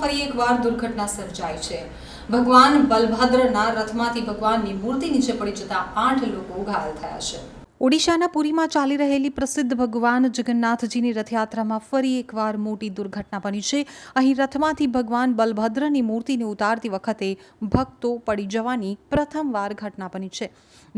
ફરી એકવાર દુર્ઘટના સર્જાઈ છે. ભગવાન બલભદ્રના રથમાંથી ભગવાનની મૂર્તિ નીચે પડી જતા આઠ લોકો ઘાયલ થયા છે. ઓડિશાના પુરીમાં ચાલી રહેલી પ્રસિદ્ધ ભગવાન જગન્નાથજીની રથયાત્રામાં ફરી એકવાર મોટી દુર્ઘટના બની છે. અહીં રથમાંથી ભગવાન બલભદ્રની મૂર્તિને ઉતારતી વખતે ભક્તો પડી જવાની પ્રથમવાર ઘટના બની છે,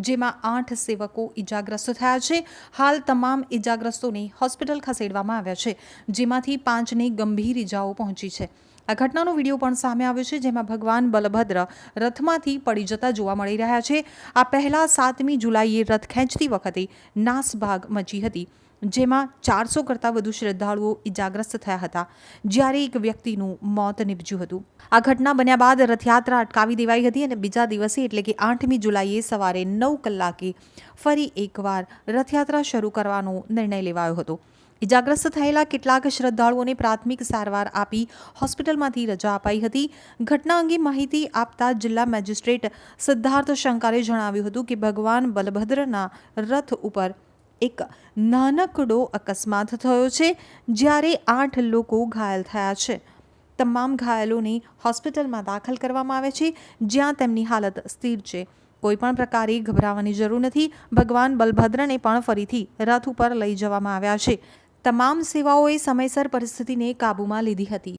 જેમાં આઠ સેવકો ઈજાગ્રસ્ત થયા છે. હાલ તમામ ઈજાગ્રસ્તોને હોસ્પિટલ ખસેડવામાં આવ્યા છે, જેમાંથી પાંચને ગંભીર ઈજાઓ પહોંચી છે. આ ઘટનાનો વીડિયો પણ સામે આવ્યો છે, જેમાં ભગવાન બલભદ્ર રથમાંથી પડી જતા જોવા મળી રહ્યા છે. આ પહેલા સાતમી જુલાઈએ રથ ખેંચતી વખતે નાસભાગ મચી હતી. જેમાં ચારસો કરતાં વધુ શ્રદ્ધાળુઓ ઇજાગ્રસ્ત થયા હતા, જ્યારે એક વ્યક્તિનું મોત નીપજ્યું હતું. આ ઘટના બન્યા બાદ રથયાત્રા અટકાવી દેવાઈ હતી અને બીજા દિવસે, એટલે કે આઠમી જુલાઈએ સવારે નવ કલાકે, ફરી એકવાર રથયાત્રા શરૂ કરવાનો નિર્ણય લેવાયો હતો. ઇજાગ્રસ્ત થયેલા કેટલાક શ્રદ્ધાળુઓને પ્રાથમિક સારવાર આપી હોસ્પિટલમાંથી રજા અપાઈ હતી. ઘટના અંગે માહિતી આપતા જિલ્લા મેજિસ્ટ્રેટ સિદ્ધાર્થ શંકરે જણાવ્યું હતું કે ભગવાન બલભદ્રના રથ ઉપર એક નાનકડો અકસ્માત થયો છે, જ્યારે આઠ લોકો ઘાયલ થયા છે. તમામ ઘાયલોને હોસ્પિટલમાં દાખલ કરવામાં આવે છે, જ્યાં તેમની હાલત સ્થિર છે. કોઈ પણ પ્રકારે ગભરાવાની જરૂર નથી, ભગવાન બલભદ્રને પણ ફરીથી રથ ઉપર લઈ જવામાં આવ્યા છે. તમામ સેવાઓએ સમયસર પરિસ્થિતિને કાબૂમાં લીધી હતી.